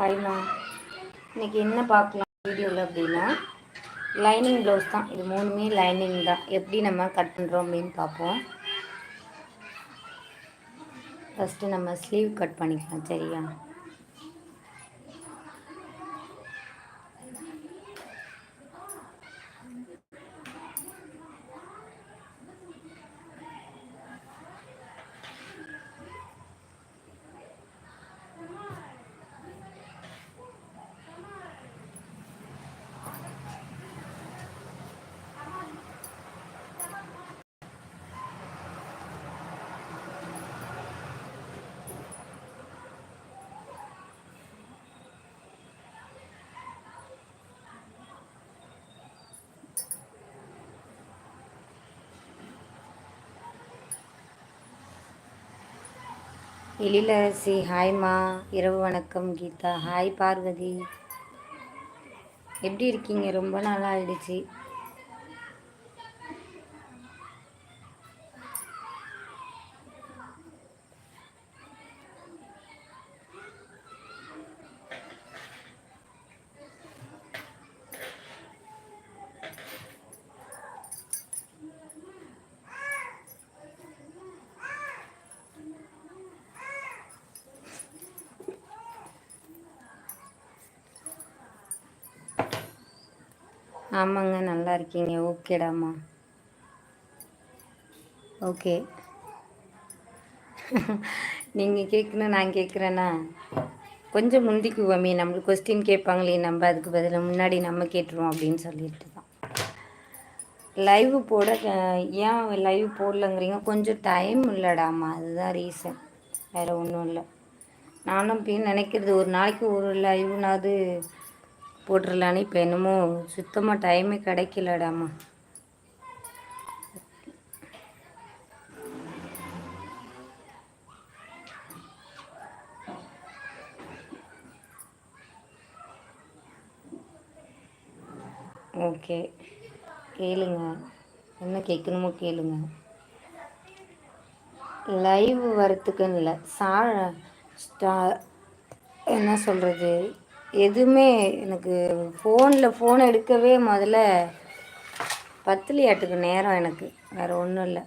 ஹாய்மா இன்றைக்கி என்ன பார்க்கலாம் வீடியோவில் அப்படின்னா லைனிங் ப்ளவுஸ் தான். இது மூணுமே லைனிங் தான். எப்படி நம்ம கட் பண்ணுறோம் அப்படின்னு பார்ப்போம். ஃபஸ்ட்டு நம்ம ஸ்லீவ் கட் பண்ணிக்கலாம் சரியா? எழிலரசி ஹாய்மா இரவு வணக்கம் கீதா. ஹாய் பார்வதி. எப்படி இருக்கீங்க? ரொம்ப நாளாக ஆயிடுச்சு ஆமாங்க நல்லா இருக்கீங்க. ஓகேடாம்மா ஓகே. நீங்கள் கேட்கணும் நான் கேட்குறேன்னா கொஞ்சம் முந்திக்குவோமே நம்மளுக்கு கொஸ்டின் கேட்பாங்களே நம்ம அதுக்கு பதிலாக முன்னாடி நம்ம கேட்டுருவோம் அப்படின்னு சொல்லிட்டு தான். லைவ் போட ஏன் லைவ் போடலங்கிறீங்க? கொஞ்சம் டைம் இல்லைடாம்மா அதுதான் ரீசன் வேறு ஒன்றும் இல்லை. நானும் இப்போ நினைக்கிறது ஒரு நாளைக்கு ஒரு லைவ்னாவது போட்டுடலான்னு இப்போ என்னமோ சுத்தமாக டைமே கிடைக்கலடாமா. ஓகே கேளுங்க. என்ன கேட்கணுமோ கேளுங்க. லைவ் வரத்துக்குன்னு இல்லை. சா ஸ்டா என்ன சொல்கிறது எதுவுமே எனக்கு ஃபோனில் ஃபோன் எடுக்கவே முதல்ல பத்துலியாட்டுக்கு நேரம் எனக்கு. வேறு ஒன்றும் இல்லை.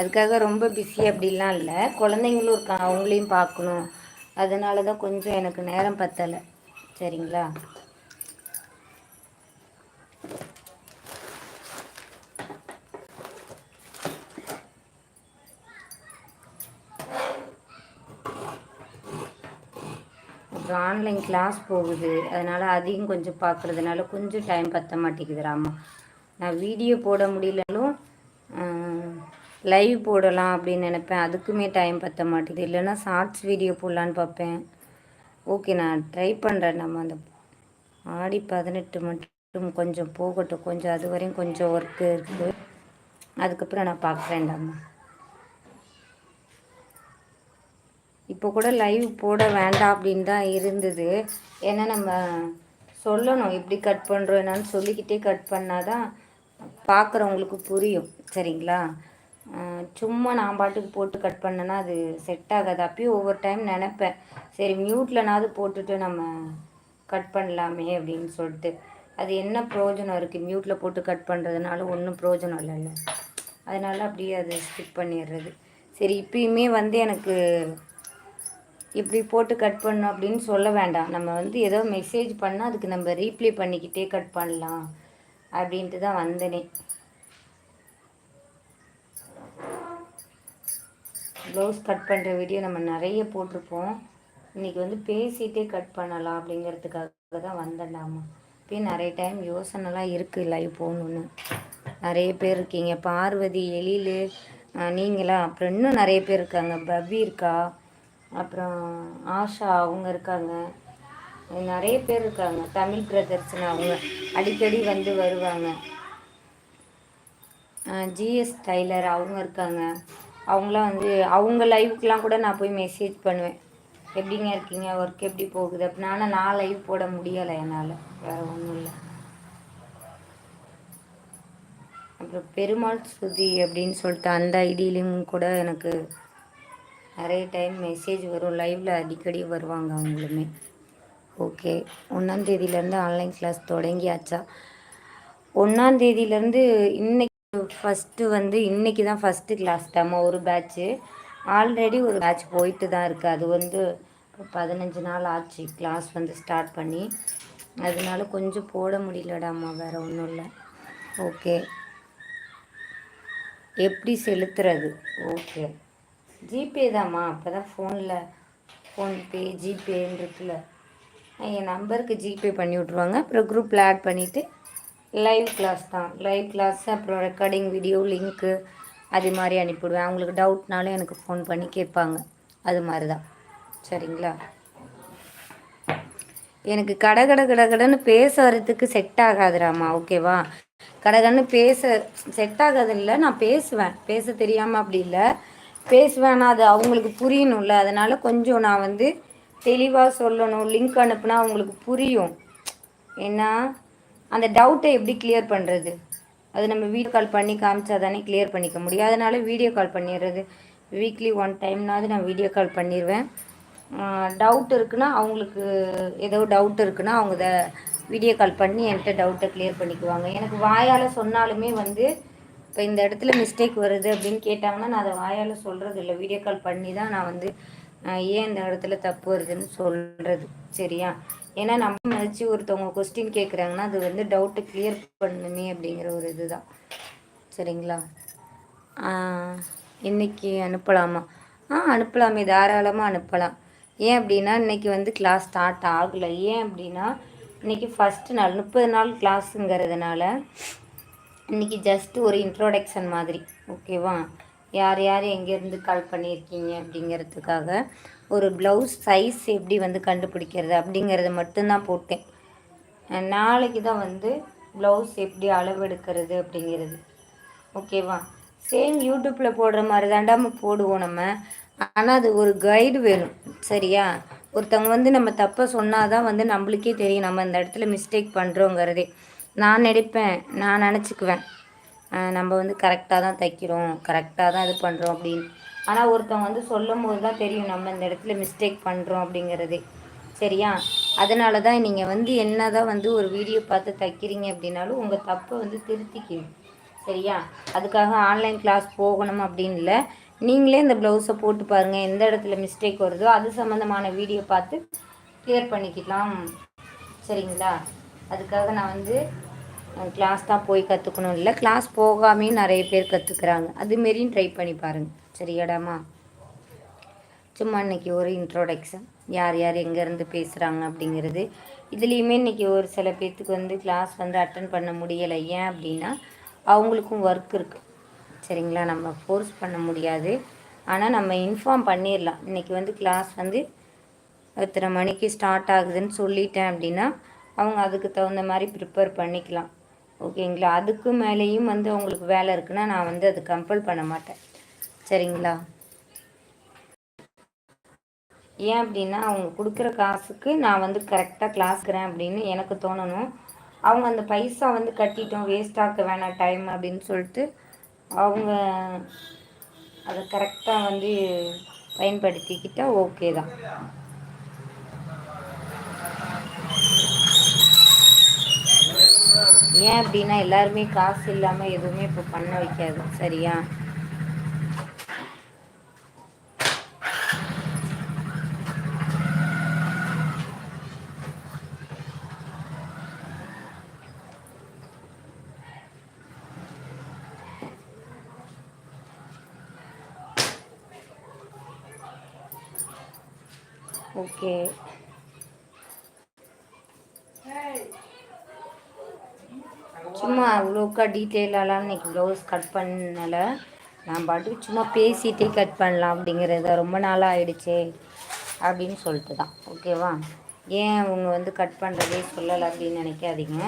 அதுக்காக ரொம்ப பிஸி அப்படிலாம் இல்லை. குழந்தைங்களும் இருக்காங்க அவங்களையும் பார்க்கணும். அதனால தான் கொஞ்சம் எனக்கு நேரம் பத்தலை. சரிங்களா அப்புறம் ஆன்லைன் கிளாஸ் போகுது. அதனால் அதையும் கொஞ்சம் பார்க்குறதுனால கொஞ்சம் டைம் பற்ற மாட்டேங்குதுராம்மா நான் வீடியோ போட முடியலனாலும் லைவ் போடலாம் அப்படின்னு நினப்பேன். அதுக்குமே டைம் பற்ற மாட்டேங்குது. இல்லைன்னா ஷார்ட்ஸ் வீடியோ போடலான்னு பார்ப்பேன். ஓகே நான் ட்ரை பண்ணுறேன் நம்ம அந்த ஆடி பதினெட்டு மட்டும் கொஞ்சம் போகட்டும். கொஞ்சம் அது வரையும் கொஞ்சம் ஒர்க்கு இருக்குது அதுக்கப்புறம் நான் பார்க்குறேன்டாம்மா இப்போ கூட லைவ் போட வேண்டாம் அப்படின்னு தான் இருந்தது. ஏன்னா நம்ம சொல்லணும் எப்படி கட் பண்ணுறோம் என்னான்னு சொல்லிக்கிட்டே கட் பண்ணால் தான் பார்க்குறவங்களுக்கு புரியும். சரிங்களா? சும்மா நான் பாட்டுக்கு போட்டு கட் பண்ணேன்னா அது செட் ஆகாது. அப்பயும் ஒவ்வொரு டைம் நினப்பேன். சரி மியூட்லனாவது போட்டுட்டு நம்ம கட் பண்ணலாமே அப்படின்னு சொல்லிட்டு. அது என்ன ப்ரோஜனம் இருக்குது மியூட்டில் போட்டு கட் பண்ணுறதுனால ஒன்றும் ப்ரோஜனம் இல்லைல்ல. அதனால் அப்படியே அதை ஸ்கிப் பண்ணிடுறது. சரி இப்பயுமே வந்து எனக்கு இப்படி போட்டு கட் பண்ணோம் அப்படின்னு சொல்ல வேண்டாம். நம்ம வந்து ஏதோ மெசேஜ் பண்ணால் அதுக்கு நம்ம ரீப்ளே பண்ணிக்கிட்டே கட் பண்ணலாம் அப்படின்ட்டு தான் வந்தனே. ப்ளவுஸ் கட் பண்ணுற வீடியோ நம்ம நிறைய போட்டிருப்போம். இன்றைக்கி வந்து பேசிகிட்டே கட் பண்ணலாம் அப்படிங்கிறதுக்காக தான் வந்தேன்டாமா. இப்போ நிறைய டைம் யோசனைலாம் இருக்குது லைவ் போகணுன்னு நிறைய பேர் இருக்கீங்க. பார்வதி எழில் நீங்களா? அப்புறம் இன்னும் நிறைய பேர் இருக்காங்க. பவி இருக்கா? அப்புறம் ஆஷா அவங்க இருக்காங்க. நிறைய பேர் இருக்காங்க. தமிழ் பிரதர்ஸ்னு அவங்க அடிக்கடி வந்து வருவாங்க. ஜிஎஸ் டைலர் அவங்க இருக்காங்க. அவங்களாம் வந்து அவங்க லைவுக்கெலாம் கூட நான் போய் மெசேஜ் பண்ணுவேன். எப்படிங்க இருக்கீங்க? ஒர்க் எப்படி போகுது? அப்படின்னா ஆனால் நான் லைவ் போட முடியலை என்னால். வேறு ஒன்றும் இல்லை. அப்புறம் பெருமாள் ஸ்ருதி அப்படின்னு சொல்லிட்டு அந்த ஐடியிலையும் கூட எனக்கு நிறைய டைம் மெசேஜ் வரும். லைவில் அடிக்கடி வருவாங்க அவங்களுமே. ஓகே ஒன்றாந்தேதியிலேருந்து ஆன்லைன் கிளாஸ் தொடங்கியாச்சா? ஒன்றாந்தேதியிலேருந்து இன்னைக்கு ஃபஸ்ட்டு வந்து இன்றைக்கி தான் ஃபஸ்ட்டு கிளாஸ் டெமோ ஒரு பேட்ச்சு ஆல்ரெடி ஒரு பேட்ச் போயிட்டு தான் இருக்குது அது வந்து பதினஞ்சு நாள் ஆச்சு கிளாஸ் வந்து ஸ்டார்ட் பண்ணி. அதனால கொஞ்சம் போட முடியலடாம்மா வேறு ஒன்றும் இல்லை. ஓகே எப்படி செலுத்துறது? ஓகே ஜிபே தாம்மா. அப்போ தான் ஃபோனில் ஃபோன்பே ஜிபேன்னு இருக்குல்ல. என் நம்பருக்கு ஜிபே பண்ணி விட்ருவாங்க அப்புறம் குரூப்பில் ஆட் பண்ணிவிட்டு லைவ் கிளாஸ் தான். லைவ் கிளாஸ் அப்புறம் ரெக்கார்டிங் வீடியோ லிங்க்கு அது மாதிரி அனுப்பிவிடுவேன். அவங்களுக்கு டவுட்னாலும் எனக்கு ஃபோன் பண்ணி கேட்பாங்க. அது மாதிரி தான் சரிங்களா? எனக்கு கட கட கட கடன்னு பேச வரத்துக்கு செட் ஆகாதுராமா ஓகேவா கடகடன்னு பேச செட் ஆகாது இல்லை. நான் பேசுவேன். பேச தெரியாமல் அப்படி இல்லை. பேசுவேன்? அது அவங்களுக்கு புரியணும்ல. அதனால் கொஞ்சம் நான் வந்து தெளிவாக சொல்லணும். லிங்க் அனுப்புனா அவங்களுக்கு புரியும். ஏன்னா அந்த டவுட்டை எப்படி கிளியர் பண்ணுறது அது நம்ம வீடியோ கால் பண்ணி காமிச்சா தானே கிளியர் பண்ணிக்க முடியும். அதனால் வீடியோ கால் பண்ணிடுறது. வீக்லி ஒன் டைம்னாவது நான் வீடியோ கால் பண்ணிடுவேன். டவுட் இருக்குன்னா அவங்களுக்கு ஏதோ டவுட் இருக்குன்னா அவங்க இதை வீடியோ கால் பண்ணி என்கிட்ட டவுட்டை கிளியர் பண்ணிக்குவாங்க. எனக்கு வாயால் சொன்னாலுமே வந்து இப்போ இந்த இடத்துல மிஸ்டேக் வருது அப்படின்னு கேட்டாங்கன்னா நான் அதை வாயால் சொல்கிறது இல்லை. வீடியோ கால் பண்ணி தான் நான் வந்து ஏன் இந்த இடத்துல தப்பு வருதுன்னு சொல்கிறது சரியா? ஏன்னா நம்ம மதிச்சு ஒருத்தவங்க கொஸ்டின் கேட்குறாங்கன்னா அது வந்து டவுட்டு கிளியர் பண்ணுமே அப்படிங்கிற ஒரு இதுதான். சரிங்களா? இன்றைக்கி அனுப்பலாமா? ஆ அனுப்பலாமே. தாராளமாக அனுப்பலாம். ஏன் அப்படின்னா இன்றைக்கி வந்து கிளாஸ் ஸ்டார்ட் ஆகலை. ஏன் அப்படின்னா இன்றைக்கி ஃபஸ்ட்டு நாள் முப்பது நாள் கிளாஸுங்கிறதுனால இன்றைக்கி ஜஸ்ட்டு ஒரு இன்ட்ரோடக்ஷன் மாதிரி ஓகேவா யார் யார் எங்கேருந்து கால் பண்ணியிருக்கீங்க அப்படிங்கிறதுக்காக ஒரு ப்ளவுஸ் சைஸ் எப்படி வந்து கண்டுபிடிக்கிறது அப்படிங்கிறத மட்டும்தான் போட்டேன். நாளைக்கு தான் வந்து ப்ளவுஸ் எப்படி அளவெடுக்கிறது அப்படிங்கிறது. ஓகேவா சேம் யூடியூப்பில் போடுற மாதிரி தாண்டாம போடுவோம் நம்ம. ஆனால் அது ஒரு கைடு வேணும் சரியா? ஒருத்தவங்க வந்து நம்ம தப்பை சொன்னால் தான் வந்து நம்மளுக்கே தெரியும் நம்ம இந்த இடத்துல மிஸ்டேக் பண்ணுறோங்கிறதே நான் நினைப்பேன் நான் நினச்சிக்குவேன். நம்ம வந்து கரெக்டாக தான் தைக்கிறோம் கரெக்டாக தான் இது பண்ணுறோம் அப்படின்னு. ஆனால் ஒருத்தவங்க வந்து சொல்லும் போது தான் தெரியும் நம்ம இந்த இடத்துல மிஸ்டேக் பண்ணுறோம் அப்படிங்கிறதே. சரியா? அதனால தான் நீங்கள் வந்து என்ன தான் வந்து ஒரு வீடியோ பார்த்து தைக்கிறீங்க அப்படின்னாலும் உங்கள் தப்பை வந்து திருத்திக்கணும். சரியா? அதுக்காக ஆன்லைன் கிளாஸ் போகணும் அப்படின்னு இல்லை. நீங்களே இந்த ப்ளவுஸை போட்டு பாருங்கள் எந்த இடத்துல மிஸ்டேக் வருதோ அது சம்மந்தமான வீடியோ பார்த்து கிளியர் பண்ணிக்கலாம். சரிங்களா? அதுக்காக நான் வந்து கிளாஸ் தான் போய் கற்றுக்கணும் இல்லை கிளாஸ் போகாமே நிறைய பேர் கற்றுக்குறாங்க அதுமாரியும் ட்ரை பண்ணி பாருங்கள் சரியாடாமா சும்மா இன்றைக்கி ஒரு இன்ட்ரோடக்ஷன் யார் யார் எங்கேருந்து பேசுகிறாங்க அப்படிங்கிறது. இதுலேயுமே இன்றைக்கி ஒரு சில பேர்த்துக்கு வந்து கிளாஸ் வந்து அட்டன் பண்ண முடியலை. ஏன் அப்படின்னா அவங்களுக்கும் ஒர்க் இருக்குது சரிங்களா? நம்ம ஃபோர்ஸ் பண்ண முடியாது. ஆனால் நம்ம இன்ஃபார்ம் பண்ணிடலாம் இன்றைக்கி வந்து கிளாஸ் வந்து எத்தனை மணிக்கு ஸ்டார்ட் ஆகுதுன்னு சொல்லிட்டேன் அப்படின்னா அவங்க அதுக்கு தகுந்த மாதிரி ப்ரிப்பேர் பண்ணிக்கலாம். ஓகேங்களா? அதுக்கு மேலேயும் வந்து உங்களுக்கு வேலை இருக்குன்னா நான் வந்து அது கம்பல் பண்ண மாட்டேன். சரிங்களா? ஏன் அப்படின்னா அவங்க கொடுக்குற காசுக்கு நான் வந்து கரெக்டாக கிளாஸ்க்கிறேன் அப்படின்னு எனக்கு தோணணும். அவங்க அந்த பைசா வந்து கட்டிட்டோம் வேஸ்ட் ஆக்க வேணாம் டைம் அப்படின்னு சொல்லிட்டு அவங்க அதை கரெக்டாக வந்து பயன்படுத்திக்கிட்டால் ஓகே தான். ஏன் அப்படின்னா எல்லாருமே காசு இல்லாமல் எதுவுமே இப்போ பண்ண வைக்காது. சரியா? ஓகே சும்மா அவ்வளோக்கா டீட்டெயிலாலாம் இன்றைக்கி ப்ளவுஸ் கட் பண்ணலை. நான் பாட்டுக்கு சும்மா பேசிகிட்டே கட் பண்ணலாம் அப்படிங்கிறத ரொம்ப நாளாக ஆகிடுச்சே அப்படின்னு சொல்லிட்டு தான் ஓகேவா ஏன் அவங்க வந்து கட் பண்ணுறதே சொல்லலை அப்படின்னு நினைக்காதீங்க.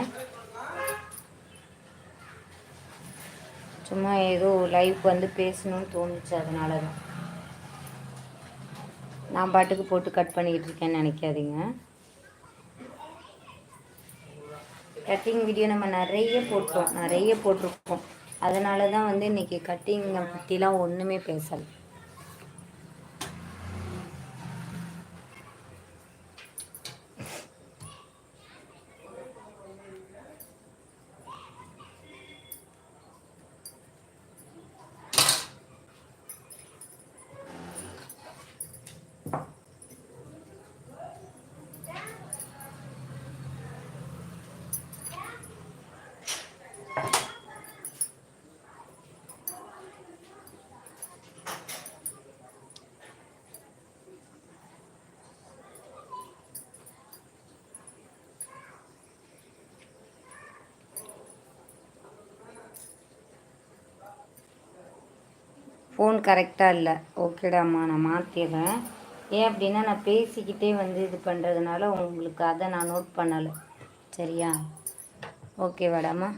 சும்மா ஏதோ லைஃப் வந்து பேசணும்னு தோணுச்சு அதனால தான் நான் பாட்டுக்கு போட்டு கட் பண்ணிக்கிட்டு இருக்கேன்னு நினைக்காதீங்க. கட்டிங் வீடியோ நம்ம நிறைய போட்டோம் நிறைய போட்டிருக்கோம். அதனால தான் வந்து இன்றைக்கி கட்டிங்கை பற்றிலாம் ஒன்றுமே பேசலை. ஃபோன் கரெக்டாக இல்லை. ஓகேடாம்மா நான் மாற்றிடுறேன் ஏன் அப்படின்னா நான் பேசிக்கிட்டே வந்து இது பண்ணுறதுனால உங்களுக்கு அதை நான் நோட் பண்ணலை. சரியா? ஓகேவாடாம்மா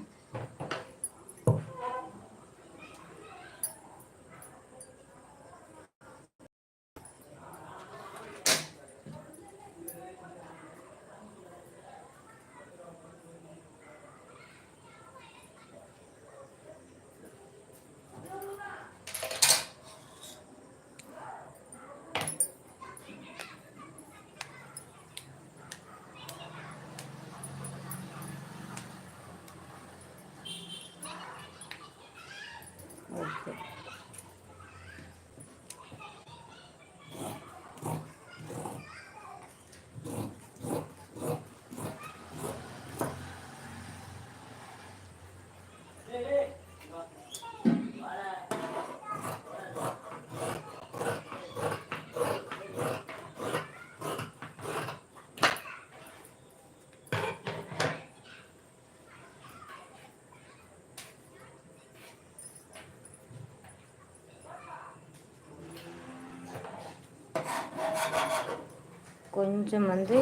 கொஞ்சம் வந்து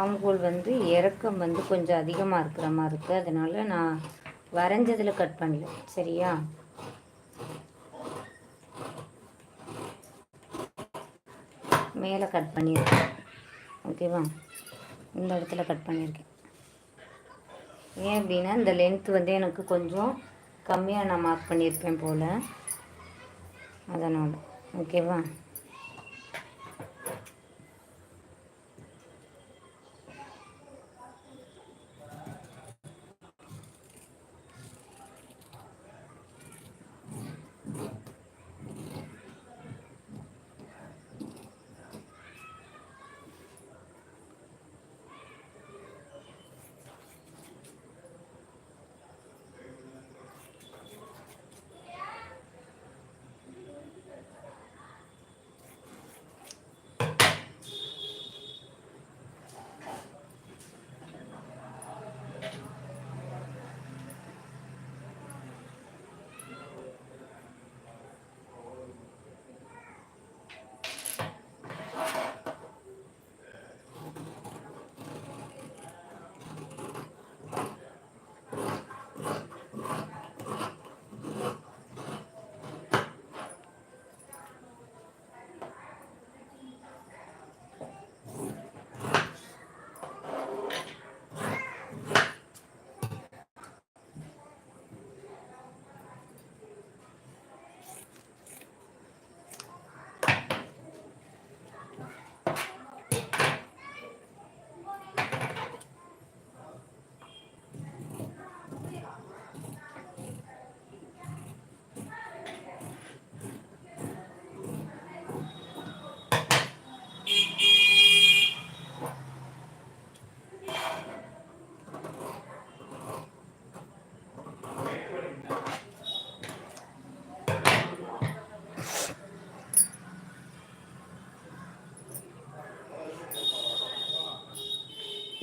ஆம்கோல் வந்து இறக்கம் வந்து கொஞ்சம் அதிகமாக இருக்கிற மாதிரி இருக்குது அதனால் நான் வரைஞ்சதில் கட் பண்ணல. சரியா? மேலே கட் பண்ணியிருக்கேன் ஓகேவா இந்த இடத்துல கட் பண்ணியிருக்கேன் ஏன் அப்படின்னா இந்த லென்த் வந்து எனக்கு கொஞ்சம் கம்மியாக நான் மார்க் பண்ணியிருப்பேன் போல். அதனால். ஓகேவா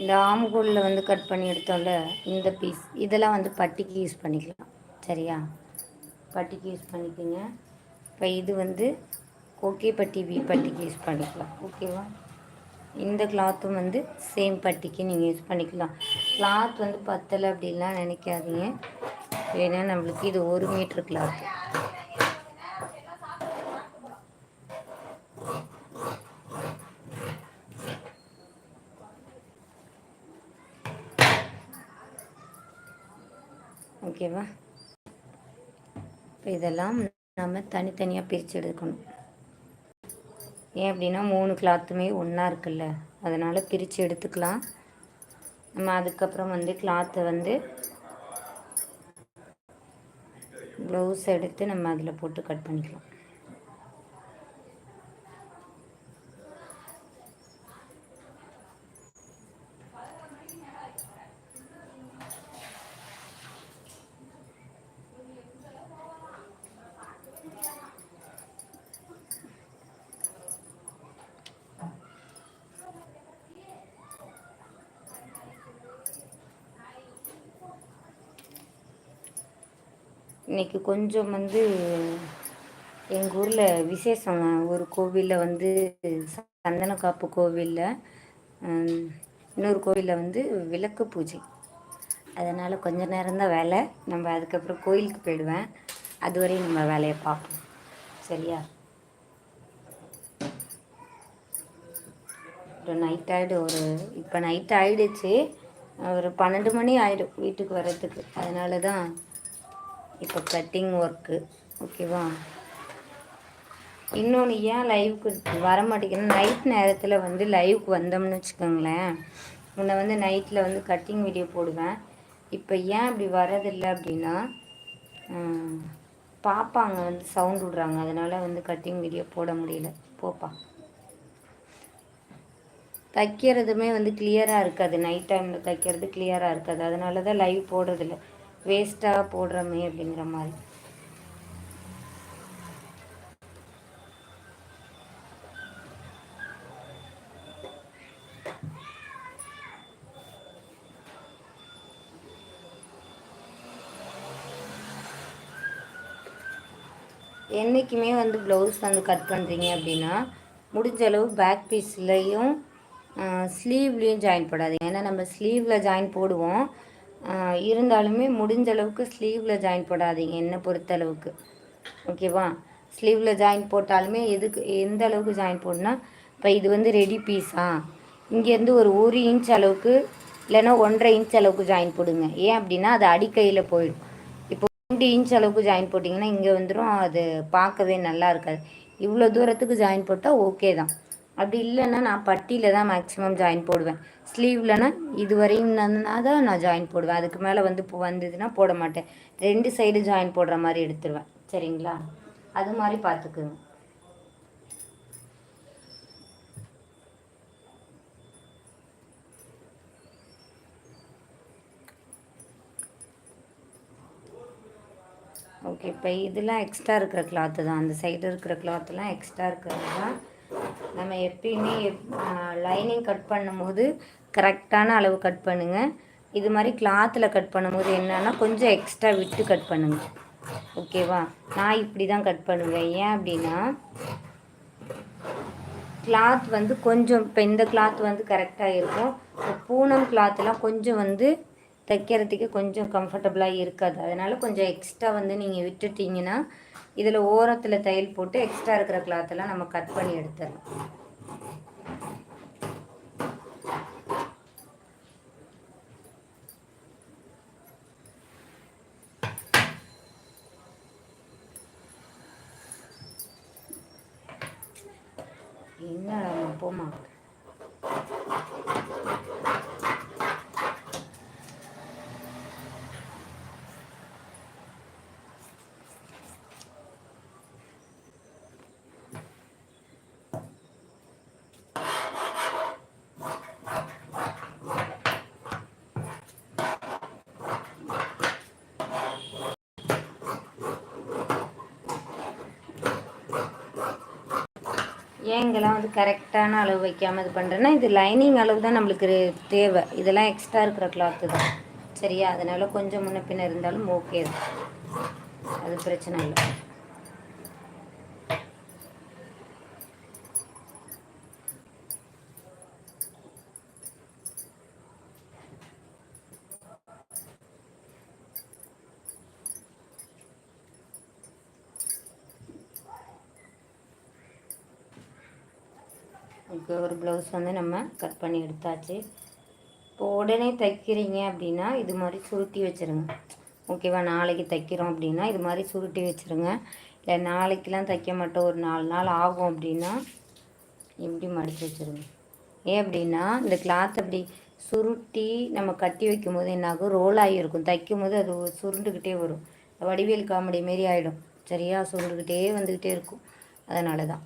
இந்த ஆம்கோலில் வந்து கட் பண்ணி எடுத்தோம்ல இந்த பீஸ் இதெல்லாம் வந்து பட்டிக்கு யூஸ் பண்ணிக்கலாம். சரியா? பட்டிக்கு யூஸ் பண்ணிக்கோங்க. இப்போ இது வந்து ஓகே பட்டி வி பட்டிக்கு யூஸ் பண்ணிக்கலாம். ஓகேவா இந்த கிளாத்தும் வந்து சேம் பட்டிக்கு நீங்கள் யூஸ் பண்ணிக்கலாம். கிளாத் வந்து பத்தலை அப்படின்லாம் நினைக்காதீங்க. ஏன்னா நம்மளுக்கு இது ஒரு மீட்ரு கிளாத்து ஓகேவா? இப்போ இதெல்லாம் நம்ம தனித்தனியாக பிரித்து எடுக்கணும். ஏன் அப்படின்னா மூணு கிளாத்துமே ஒன்றா இருக்குல்ல. அதனால் பிரித்து எடுத்துக்கலாம். நம்ம அதுக்கப்புறம் வந்து கிளாத்தை வந்து ப்ளவுஸ் எடுத்து நம்ம அதில் போட்டு கட் பண்ணிக்கலாம். இன்றைக்கி கொஞ்சம் வந்து எங்கள் ஊரில் விசேஷம். ஒரு கோவிலில் வந்து சந்தனக்காப்பு கோவிலில் இன்னொரு கோவிலில் வந்து விளக்கு பூஜை. அதனால் கொஞ்ச நேரம்தான் வேலை. நம்ம அதுக்கப்புறம் கோயிலுக்கு போயிடுவேன். அதுவரையும் நம்ம வேலையை பார்ப்போம். சரியா? ஒரு நைட் ஆகிடு ஒரு இப்போ நைட் ஆகிடுச்சு ஒரு பன்னெண்டு மணி ஆகிடும் வீட்டுக்கு வர்றதுக்கு. அதனால தான் இப்போ கட்டிங் ஒர்க்கு ஓகேவா இன்னொன்று ஏன் லைவுக்கு வர மாட்டேங்குது நைட் நேரத்தில் வந்து லைவுக்கு வந்தோம்னு வச்சுக்கோங்களேன். முன்ன வந்து நைட்டில் வந்து கட்டிங் வீடியோ போடுவேன். இப்போ ஏன் அப்படி வரதில்லை அப்படின்னா பாப்பாங்க வந்து சவுண்ட் விடுறாங்க. அதனால் வந்து கட்டிங் வீடியோ போட முடியல. போப்பா. தைக்கிறதுமே வந்து கிளியராக இருக்காது. நைட் டைமில் தைக்கிறது கிளியராக இருக்காது. அதனால தான் லைவ் போடுறதில்ல. வேஸ்ட்டாக போடுறோமே அப்படிங்கிற மாதிரி. என்றைக்குமே வந்து ப்ளவுஸ் வந்து கட் பண்ணுறீங்க அப்படின்னா முடிஞ்ச அளவு பேக் பீஸ்லேயும் ஸ்லீவ்லேயும் ஜாயின் போடாதீங்க ஏன்னா நம்ம ஸ்லீவில் ஜாயின் போடுவோம். இருந்தாலுமே முடிஞ்ச அளவுக்கு ஸ்லீவில் ஜாயின் போடாதீங்க என்னை பொறுத்தளவுக்கு ஓகேவா ஸ்லீவில் ஜாயின் போட்டாலுமே எதுக்கு எந்த அளவுக்கு ஜாயின் போடனா இப்போ இது வந்து ரெடி பீஸா இங்கேருந்து ஒரு ஒரு இன்ச் அளவுக்கு இல்லைன்னா ஒன்றரை இன்ச் அளவுக்கு ஜாயின் போடுங்க. ஏன் அப்படின்னா அது அடிக்கையில் போயிடும். இப்போ ரெண்டு இன்ச் அளவுக்கு ஜாயின் போட்டிங்கன்னா இங்கே வந்துடும் அது பார்க்கவே நல்லா இருக்காது. இவ்வளோ தூரத்துக்கு ஜாயின் போட்டால் ஓகே தான். அப்படி இல்லைன்னா நான் பட்டியில் தான் மேக்ஸிமம் ஜாயின் போடுவேன். ஸ்லீவ்லனா இது வரையும் தான் நான் ஜாயின் போடுவேன். அதுக்கு மேலே வந்து இப்போ வந்ததுன்னா போட மாட்டேன். ரெண்டு சைடு ஜாயின் போடுற மாதிரி எடுத்துருவேன். சரிங்களா? அது மாதிரி பார்த்துக்குங்க. ஓகே இப்போ இதெல்லாம் எக்ஸ்ட்ரா இருக்கிற கிளாத்து தான். அந்த சைடு இருக்கிற கிளாத்துலாம் எக்ஸ்ட்ரா இருக்கிறது தான். நம்ம எப்பயுமே லைனிங் கட் பண்ணும்போது கரெக்டான அளவு கட் பண்ணுங்கள் இது மாதிரி கிளாத்தில் கட் பண்ணும்போது என்னென்னா கொஞ்சம் எக்ஸ்ட்ரா விட்டு கட் பண்ணுங்கள் ஓகேவா நான் இப்படி தான் கட் பண்ணுவேன். ஏன் அப்படின்னா கிளாத் வந்து கொஞ்சம் இப்போ இந்த கிளாத் வந்து கரெக்டாக இருக்கும். பூனம் கிளாத்லாம் கொஞ்சம் வந்து தைக்கிறதுக்கு கொஞ்சம் கம்ஃபர்டபுளாக இருக்காது. அதனால் கொஞ்சம் எக்ஸ்ட்ரா வந்து நீங்கள் விட்டுட்டிங்கன்னா இதில் ஓரத்தில் தையல் போட்டு எக்ஸ்ட்ரா இருக்கிற கிளாத்தெல்லாம் நம்ம கட் பண்ணி எடுத்துடலாம். என்ன போமா ஏன் இங்கெல்லாம் வந்து கரெக்டான அளவு வைக்காமல் இது பண்ணுறேன்னா இது லைனிங் அளவு தான் நம்மளுக்கு தேவை. இதெல்லாம் எக்ஸ்ட்ரா இருக்கிற கிளாத்து தான். சரியா? அதனால் கொஞ்சம் முன்ன பின்ன இருந்தாலும் ஓகே தான். அது பிரச்சனை இல்லை. இப்போ ஒரு ப்ளவுஸ் வந்து நம்ம கட் பண்ணி எடுத்தாச்சு. இப்போ உடனே தைக்கிறீங்க அப்படின்னா இது மாதிரி சுருட்டி வச்சுருங்க. ஓகேவா? நாளைக்கு தைக்கிறோம் அப்படின்னா இது மாதிரி சுருட்டி வச்சுருங்க. இல்லை நாளைக்கெலாம் தைக்க மாட்டோம். ஒரு நாலு நாள் ஆகும் அப்படின்னா இப்படி மடித்து வச்சுருங்க. ஏன் அப்படின்னா இந்த கிளாத் அப்படி சுருட்டி நம்ம கட்டி வைக்கும் போது என்னாகும் ரோல் ஆகியிருக்கும் தைக்கும் போது அது சுருண்டுக்கிட்டே வரும். வடிவேல் காமெடி மாரி ஆகிடும் சரியாக சுருண்டுக்கிட்டே வந்துக்கிட்டே இருக்கும். அதனால தான்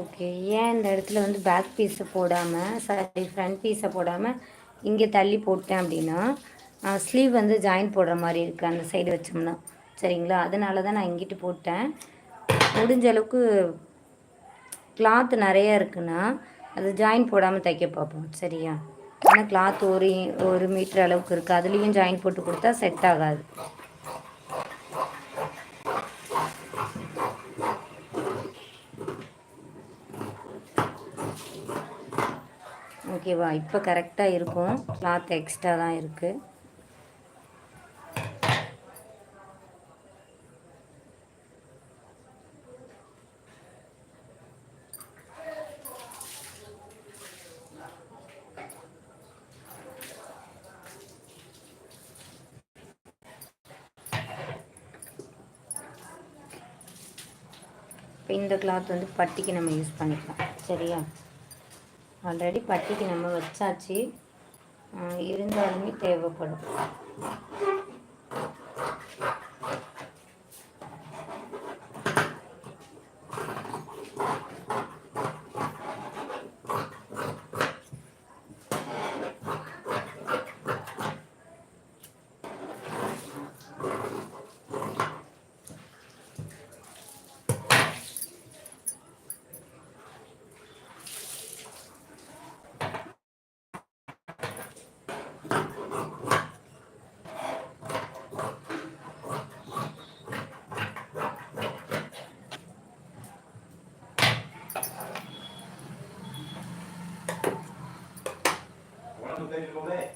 ஓகே. ஏன் இந்த இடத்துல வந்து பேக் பீஸை போடாமல் சாரி ஃப்ரண்ட் பீஸை போடாமல் இங்கே தள்ளி போட்டேன் அப்படின்னா ஸ்லீவ் வந்து ஜாயின் போடுற மாதிரி இருக்குது அந்த சைடு வச்சோம்னா. சரிங்களா? அதனால தான் நான் இங்கிட்டு போட்டேன். முடிஞ்ச அளவுக்கு கிளாத் நிறையா இருக்குன்னா அது ஜாயின் போடாமல் தைக்க பார்ப்போம். சரியா? ஏன்னா கிளாத் ஒரு ஒரு மீட்டர் அளவுக்கு இருக்குது அதுலேயும் ஜாயின் போட்டு கொடுத்தா செட் ஆகாது. ஓகேவா இப்போ கரெக்டாக இருக்கும். கிளாத் எக்ஸ்ட்ரா தான் இருக்குது இந்த கிளாத் வந்து பட்டிக்கு நம்ம யூஸ் பண்ணிக்கலாம். சரியா? ஆல்ரெடி பட்டிக்கு நம்ம வச்சாச்சு. இருந்தாலுமே தேவைப்படும். っているので